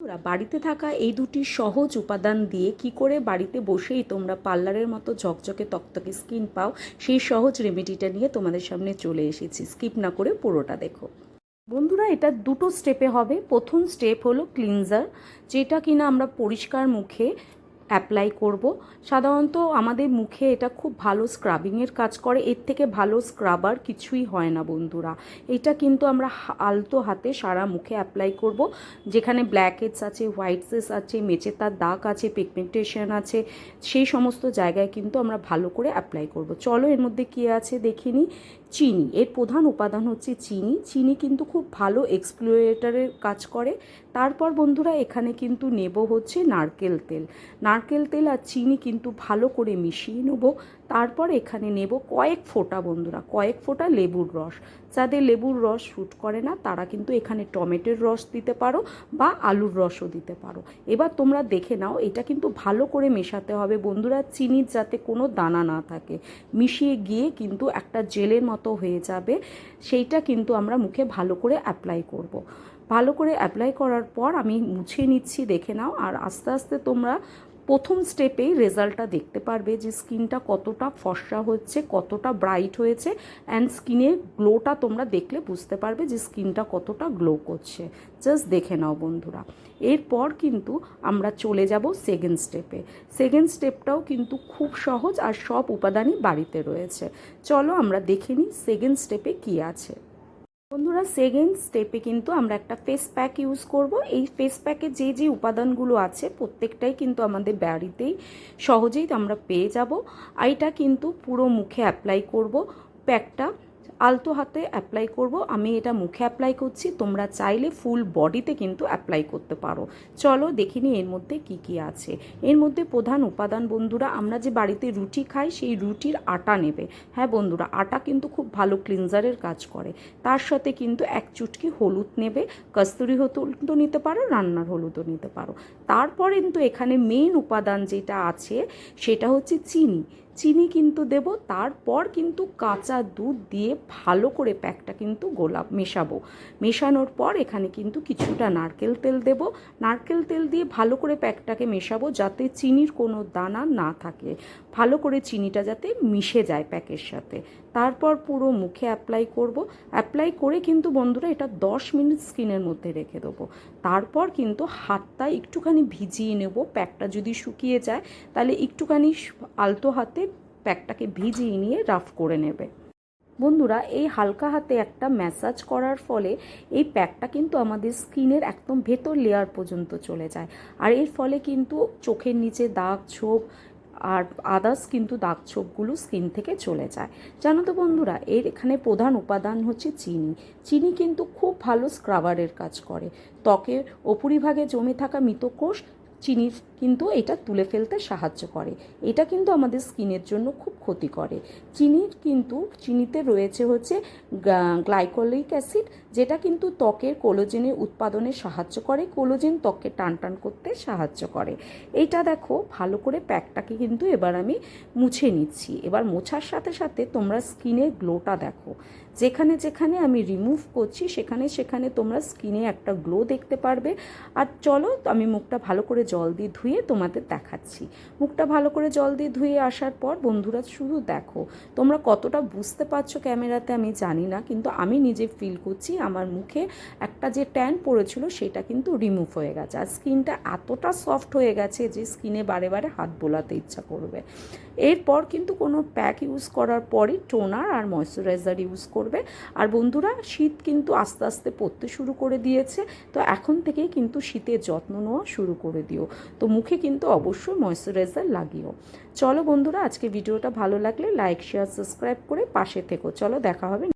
বন্ধুরা, বাড়িতে থাকা এই দুটি সহজ উপাদান দিয়ে কি করে বাড়িতে বসেই তোমরা পার্লারের মতো ঝকঝকে তকতকে স্কিন পাও সেই সহজ রেমেডিটা নিয়ে তোমাদের সামনে চলে এসেছি। স্কিপ না করে পুরোটা দেখো। বন্ধুরা এটা দুটো স্টেপে হবে। প্রথম স্টেপ হলো ক্লিনজার যেটা কিনা আমরা পরিষ্কার মুখে অ্যাপ্লাই করব। সাধারণত আমাদের মুখে এটা খুব ভালো স্ক্রাবিংয়ের কাজ করে, এর থেকে ভালো স্ক্রাবার কিছুই হয় না বন্ধুরা। এটা কিন্তু আমরা আলতো হাতে সারা মুখে অ্যাপ্লাই করব। যেখানে ব্ল্যাক হেডস আছে হোয়াইটসেস আছে মেচেতার দাগ আছে পিগমেন্টেশন আছে, সেই সমস্ত জায়গায় কিন্তু আমরা ভালো করে অ্যাপ্লাই করব। চলো এর মধ্যে কী আছে দেখিনি চিনি। এর প্রধান উপাদান হচ্ছে চিনি। চিনি কিন্তু খুব ভালো এক্সপ্লোরেটারের কাজ করে। তারপর বন্ধুরা, এখানে কিন্তু নেব হচ্ছে নারকেল তেল। নারকেল তেল আর চিনি কিন্তু ভালো করে মিশিয়ে নেব। তারপর এখানে নেব কয়েক ফোঁটা বন্ধুরা, কয়েক ফোঁটা লেবুর রস। যাদের লেবুর রস শ্যুট করে না, তারা কিন্তু এখানে টমেটোর রস দিতে পারো বা আলুর রসও দিতে পারো। এবার তোমরা দেখে নাও, এটা কিন্তু ভালো করে মেশাতে হবে। বন্ধুরা, চিনির যাতে কোনো দানা না থাকে। মিশিয়ে গিয়ে কিন্তু একটা জেলের মতো হয়ে যাবে, সেইটা কিন্তু আমরা মুখে ভালো করে অ্যাপ্লাই করব। ভালো করে অ্যাপ্লাই করার পর আমি মুছে নিচ্ছি, দেখে নাও, আর আস্তে আস্তে তোমরা প্রথম স্টেপেই রেজাল্টটা দেখতে পারবে যে স্কিনটা কতটা ফর্সা হচ্ছে, কতটা ব্রাইট হয়েছে অ্যান্ড স্কিনের গ্লোটা তোমরা দেখলে বুঝতে পারবে যে স্কিনটা কতটা গ্লো করছে। জাস্ট দেখে নাও বন্ধুরা। এরপর কিন্তু আমরা চলে যাব সেকেন্ড স্টেপে সেকেন্ড স্টেপটাও কিন্তু খুব সহজ আর সব উপাদানই বাড়িতে রয়েছে। চলো আমরা দেখে নিই সেকেন্ড স্টেপে কী আছে। বন্ধুরা সেকেন্ড স্টেপে কিন্তু আমরা একটা ফেস প্যাক ইউজ করব। এই ফেস প্যাকে যে যে উপাদানগুলো আছে, প্রত্যেকটাই কিন্তু আমাদের বাড়িতেই সহজেই আমরা পেয়ে যাব। এটা কিন্তু পুরো মুখে অ্যাপ্লাই করব। প্যাকটা আলতো হাতে অ্যাপ্লাই করব। আমি এটা মুখে অ্যাপ্লাই করছি। তোমরা চাইলে ফুল বডিতে কিন্তু অ্যাপ্লাই করতে পারো। চলো দেখিনি এর মধ্যে কি কি আছে। এর মধ্যে প্রধান উপাদান বন্ধুরা, আমরা যে বাড়িতে রুটি খাই, সেই রুটির আটা নেবে। হ্যাঁ বন্ধুরা, আটা কিন্তু খুব ভালো ক্লিনজারের কাজ করে। তার সাথে কিন্তু এক চুটকি হলুদ নেবে। কস্তুরি হলুদও নিতে পারো, রান্নার হলুদও নিতে পারো। তারপর কিন্তু এখানে মেন উপাদান যেটা আছে, সেটা হচ্ছে চিনি। চিনি কিন্তু দেব, তারপর কিন্তু কাঁচা দুধ দিয়ে ভালো করে প্যাকটা কিন্তু গোলাপ মেশাবো। মেশানোর পর এখানে কিন্তু কিছুটা নারকেল তেল দেব। নারকেল তেল দিয়ে ভালো করে প্যাকটাকে মেশাবো যাতে চিনির কোনো দানা না থাকে। ভালো করে চিনিটা যাতে মিশে যায় প্যাকের সাথে। তারপর পুরো মুখে অ্যাপ্লাই করব। অ্যাপ্লাই করে কিন্তু বন্ধুরা এটা দশ মিনিট স্কিনের মধ্যে রেখে দেবো। তারপর কিন্তু হাতটা একটুখানি ভিজিয়ে নেব। প্যাকটা যদি শুকিয়ে যায়, তাহলে একটুখানি আলতো হাতে প্যাকটাকে ভিজিয়ে নিয়ে রাফ করে নেবে। বন্ধুরা, এই হালকা হাতে একটা ম্যাসাজ করার ফলে এই প্যাকটা কিন্তু আমাদের স্কিনের একদম ভেতর লেয়ার পর্যন্ত চলে যায়। আর এর ফলে কিন্তু চোখের নিচে দাগ ছোপ আর আদার্স কিন্তু দাগ ছোপগুলো স্কিন থেকে চলে যায়। জানো তো বন্ধুরা, এর এখানে প্রধান উপাদান হচ্ছে চিনি। চিনি কিন্তু খুব ভালো স্ক্রাবারের কাজ করে। ত্বকের ওপরিভাগে জমে থাকা মৃতকোষ চিনির কিন্তু এটা তুলে ফেলতে সাহায্য করে। এটা কিন্তু আমাদের স্কিনের জন্য খুব ক্ষতি করে। চিনির কিন্তু, চিনিতে রয়েছে হচ্ছে গ্লাইকোলিক অ্যাসিড যেটা কিন্তু ত্বকের কোলোজেনের উৎপাদনে সাহায্য করে, কোলোজেন ত্বককে টান টান করতে সাহায্য করে। এইটা দেখো, ভালো করে প্যাকটাকে কিন্তু এবার আমি মুছে নিচ্ছি। এবার মোছার সাথে সাথে তোমরা স্কিনের গ্লোটা দেখো। যেখানে যেখানে আমি রিমুভ করছি, সেখানে সেখানে তোমরা স্কিনে একটা গ্লো দেখতে পারবে। আর চলো, আমি মুখটা ভালো করে জল দিয়ে ধুয়ে তোমাদের দেখাচ্ছি। মুখটা ভালো করে জল দিয়ে ধুয়ে আসার পর, বন্ধুরা, শুধু দেখো। তোমরা কতটা বুঝতে পারছ ক্যামেরাতে আমি জানি না, কিন্তু আমি নিজে ফিল করছি আমার মুখে একটা যে ট্যান পড়েছিল সেটা কিন্তু রিমুভ হয়ে গেছে। আর স্কিনটা এতটা সফট হয়ে গেছে যে স্কিনে বারে বারে হাত বোলাতে ইচ্ছা করবে। এরপর কিন্তু কোনো প্যাক ইউজ করার পরই টোনার আর ময়শ্চারাইজার ইউজ করবে। আর বন্ধুরা, শীত কিন্তু আস্তে আস্তে পড়তে শুরু করে দিয়েছে। তো এখন থেকেই কিন্তু শীতের যত্ন নেওয়া শুরু করে দিও। তো মুখে কিন্তু অবশ্যই ময়শ্চারাইজার লাগিও। চলো বন্ধুরা, আজকে ভিডিওটা ভালো লাগলে লাইক শেয়ার সাবস্ক্রাইব করে পাশে থেকো। চলো, দেখা হবে